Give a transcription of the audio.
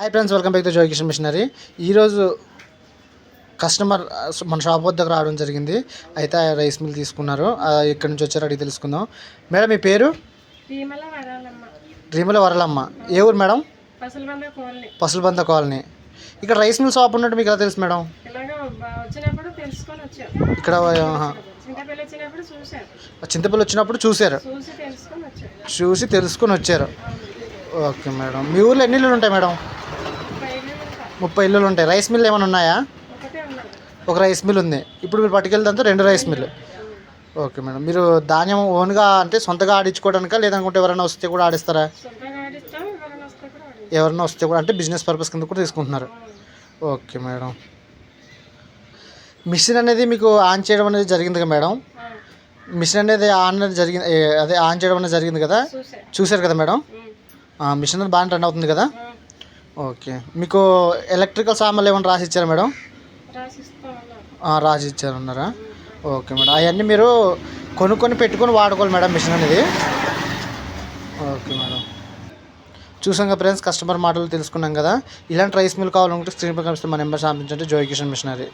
Hi friends welcome back to Joy Kishan machinery ఈరోజు customer మన shop వద్దకు రావడం జరిగింది. అయితే రైస్ మిల్ తీసుకున్నారు. ఎక్కడి నుంచి వచ్చారో అడిగి తెలుసుకుందాం. మేడం మీ పేరు? రీముల వరలమ్మ. ఏ ఊరు మేడం? పసలబంద కోల్ని. ఇక్కడ రైస్ మిల్ షాప్ ఉన్నట్టు మీకు ఎలా తెలుసు మేడం? ఇక్కడ చింతపల్లి వచ్చినప్పుడు చూశారు. చూసి తెలుసుకొని వచ్చారు. Okay madam. మీ ఊర్లో ఎన్ని ఇల్లులు ఉంటాయి మేడం? ముప్పై ఇల్లులు ఉంటాయి. రైస్ మిల్ ఏమైనా ఉన్నాయా? ఒక రైస్ మిల్ ఉంది. ఇప్పుడు మీరు పట్టుకెళ్తే రెండు రైస్ మిల్. Okay madam. మీరు ధాన్యం ఓన్గా అంటే సొంతగా ఆడించుకోవడానికా? లేదనుకుంటే ఎవరైనా వస్తే కూడా ఆడిస్తారా? ఎవరైనా వస్తే కూడా అంటే బిజినెస్ పర్పస్ కింద కూడా తీసుకుంటున్నారు. Okay madam. మిషన్ అనేది మీకు ఆన్ చేయడం అనేది జరిగింది కదా మేడం? మిషన్ అనేది ఆన్ అనేది జరిగింది అదే ఆన్ చేయడం అనేది జరిగింది కదా? చూశారు కదా మేడం? మిషన్ అనేది బాగానే రన్ అవుతుంది కదా? ఓకే. మీకు ఎలక్ట్రికల్ సామాన్లు ఏమైనా రాసి ఇచ్చారా మేడం? రాసి ఇచ్చారన్నారా ఓకే మేడం. అవన్నీ మీరు కొనుక్కొని పెట్టుకొని వాడుకోవాలి మేడం మిషన్ అనేది. Okay madam. చూసాం కదా ఫ్రెండ్స్ కస్టమర్ మాటలు తెలుసుకున్నాం కదా. ఇలాంటి రైస్ మిల్ కావాలనుకుంటే స్క్రీన్ పై కనిపిస్తే మా నెంబర్ సంపించండి జోయ్ కిషన్ మిషనరీ.